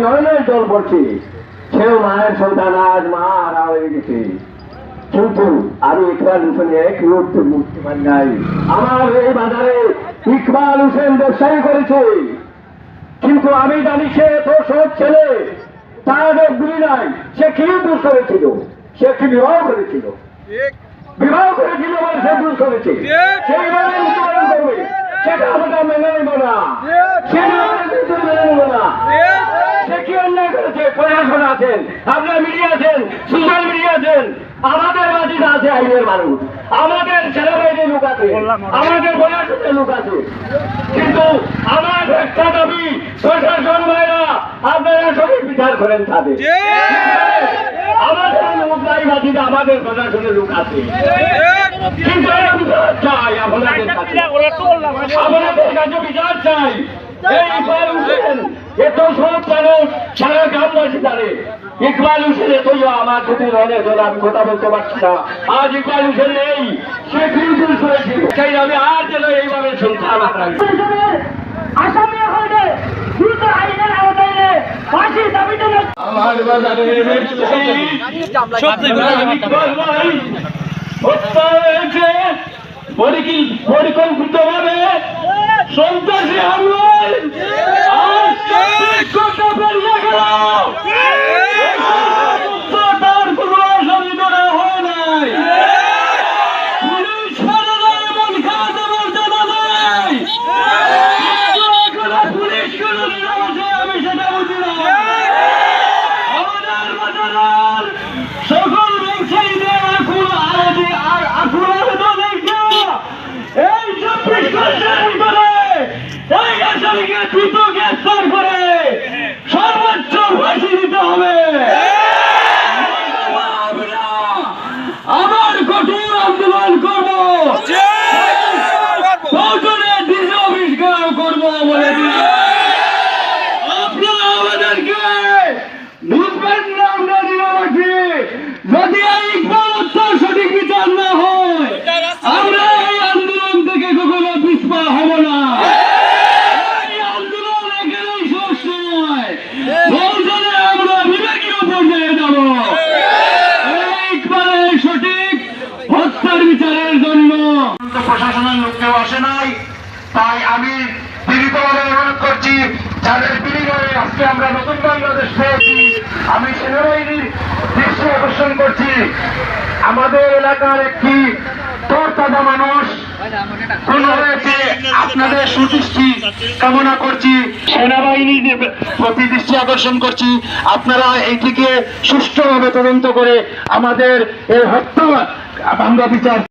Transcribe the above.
নয়নের জল পড়ছে। সেও মায়ের সন্তান আজ মা হারা হয়ে গেছে। কিন্তু আমি ইকবাল হোসেন এক মুহূর্তে মুক্তি পাই নাই। আমার এই বাজারে ইকবাল হোসেন ব্যবসায়ী করেছে। কিন্তু আমি জানি সে তো সৎ ছেলে। তার গুলি নাই। সে কি দোষ করেছিল? সে কি বিবাহ করেছিল? বিবাহ করেছিল বলে সে দোষ করেছে। সেইভাবে মৃত্যুবরণ করবে। সেটা আমরা মেনে নেব না। সেটা মেনে নেব না। কি অন্যায় করেছে? প্রশাসন আছেন? আপনার মিডিয়া আছেন? সোশ্যাল মিডিয়া আছেন? আমাদের মাটিতে আছে আইনের মানুষ। আমাদের সেনাবাহিনীর লোক আছে। আমাদের প্রশাসনের লোক আছে। কিন্তু আমার একটা দাবি প্রশাসন ভাইরা আপনারা সঠিক বিচার করেন তাদের। আমাদের লোক নাই মাটিতে আমাদের প্রশাসনের লোক আছে। কিন্তু চাই আপনাদের কাছে আমাদের কাছে বিচার চাই এই ইকবাল হোসেন এত সব মানুষ সারা গ্রামবাসী জানে। ইকবাল হোসেন এতই আমার যদি অনেক জন আমি কথা বলতে পারছি না। আজ ইকবাল হোসেন নেই সে বিলকুল করেছিল সেই আমি আর যেন এইভাবে পরিষদের আসামি হলে দ্রুত আইনের আওতায় এনে ফাঁসির আমার বাজারে পরিকল্পিত ভাবে সন্ত্রাসী হামলায় সর্বোচ্চ ফাঁসি দিতে হবে আবার কঠোর আন্দোলন করব পৌঁছনে ডিসি অফিস করব বলে দিলাম আপনারা আমাদেরকে বুঝবেন না আমরা নিরবাসী যদি এই ইকবাল হত্যার সঠিক বিচার না হয় আমরা এই আন্দোলন থেকে কখনো পিছপা হব না এই আন্দোলন এখানেই শেষ নয় বলছনে আমরা বিবেকীয় পর্যায়ে যাব এই ইকবালের সঠিক হত্যার বিচারের জন্য প্রশাসনের লোক কেউ আসে নাই। তাই আমি বিনীতভাবে অনুরোধ করছি, যাদের বিনিময়ে আজকে আমরা নতুন বাংলাদেশ পেয়েছি, আমি সেনাবাহিনীর দৃষ্টি আকর্ষণ করছি। আমাদের এলাকার একটি তরতাজা মানুষ আপনাদের সুদৃষ্টি কামনা করছি, সেনাবাহিনীর প্রতি দৃষ্টি আকর্ষণ করছি। আপনারা এইটিকে সুষ্ঠুভাবে তদন্ত করে আমাদের এই হত্যা, আমরা বিচার